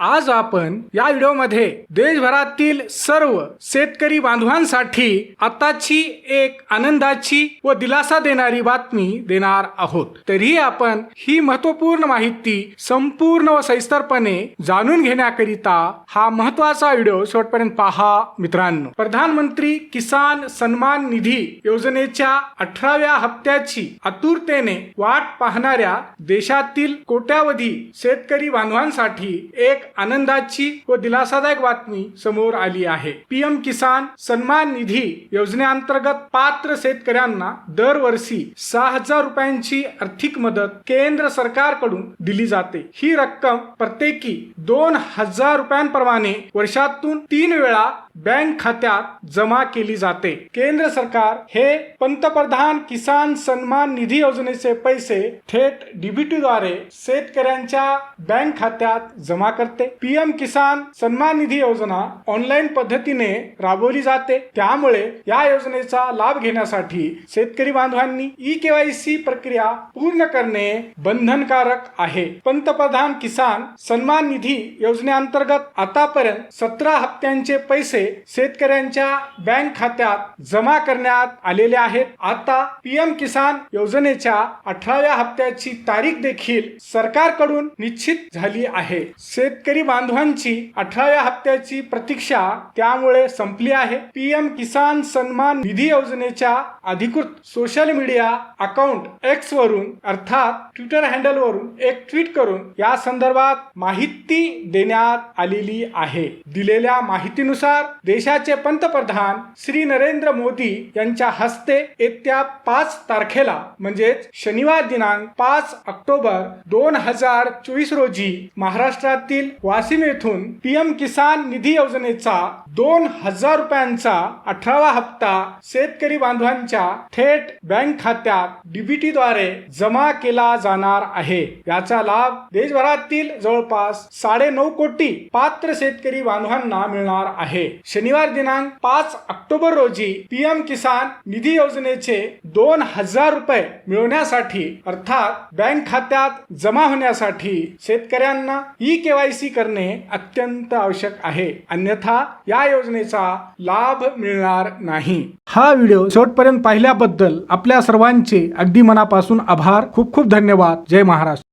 आज आपण या व्हिडिओमध्ये देशभरातील सर्व शेतकरी बांधवांसाठी आताची एक आनंदाची व दिलासा देणारी बातमी देणार आहोत. तरीही आपण ही महत्त्वपूर्ण माहिती संपूर्ण व सविस्तरपणे जाणून घेण्याकरिता हा महत्त्वाचा व्हिडिओ शेवटपर्यंत पहा मित्रांनो. प्रधानमंत्री किसान सन्मान निधी योजनेच्या अठराव्या हप्त्याची आतुरतेने वाट पाहणाऱ्या देशातील कोट्यावधी शेतकरी बांधवांसाठी एक आनंदाची व दिलासादायक बातमी समोर आली आहे. पीएम किसान सन्मान निधी योजनेअंतर्गत पात्र शेतकऱ्यांना दरवर्षी सहा हजार रुपयांची आर्थिक मदत केंद्र सरकारकडून दिली जाते. ही रक्कम प्रत्येकी दोन हजार रुपयांप्रमाणे वर्षातून तीन वेळा बँक खात्यात जमा केली जाते. केंद्र सरकार हे पंतप्रधान किसान सन्मान निधी योजनेचे पैसे थेट डीबीटी द्वारे शेतकऱ्यांच्या बँक खात्यात जमा करते. पीएम किसान सन्मान निधी योजना ऑनलाईन पद्धतीने राबवली जाते. त्यामुळे या योजनेचा लाभ घेण्यासाठी शेतकरी बांधवांनी ई केवायसी प्रक्रिया पूर्ण करणे बंधनकारक आहे. पंतप्रधान किसान सन्मान निधी योजनेअंतर्गत आतापर्यंत सतरा हप्त्यांचे पैसे शेतकऱ्यांच्या बँक खात्यात जमा करण्यात आलेले आहेत. आता पीएम किसान योजनेच्या अठराव्या हप्त्याची तारीख देखील सरकारकडून निश्चित झाली आहे. शेतकरी बांधवांची अठराव्या हप्त्याची प्रतीक्षा त्यामुळे संपली आहे. पीएम किसान सन्मान निधी योजनेच्या अधिकृत सोशल मीडिया अकाउंट एक्स वरून अर्थात ट्विटर हँडल वरून एक ट्विट करून या संदर्भात माहिती देण्यात आलेली आहे. दिलेल्या माहितीनुसार देशाचे पंतप्रधान श्री नरेंद्र मोदी यांच्या हस्ते येत्या पाच तारखेला म्हणजेच शनिवार दिनांक पाच ऑक्टोबर दोन हजार चोवीस रोजी महाराष्ट्रातील वाशिम येथून पीएम किसान निधी योजनेचा दोन हजार रुपयांचा अठरावा हप्ता शेतकरी बांधवांच्या थेट बँक खात्यात डीबीटी द्वारे जमा केला जाणार आहे. याचा लाभ देशभरातील जवळपास साडे नऊ कोटी पात्र शेतकरी बांधवांना मिळणार आहे. शनिवार दिनांक पाच ऑक्टोबर रोजी पीएम किसान निधी योजनेचे दोन हजार रुपये मिळवण्यासाठी अर्थात बँक खात्यात जमा होण्यासाठी शेतकऱ्यांना ई केवायसी करणे अत्यंत आवश्यक आहे. अन्यथा या योजनेचा लाभ मिळणार नाही. हा व्हिडिओ शेवटपर्यंत पाहिल्याबद्दल आपल्या सर्वांचे अगदी मनापासून आभार. खूप खूप धन्यवाद. जय महाराष्ट्र.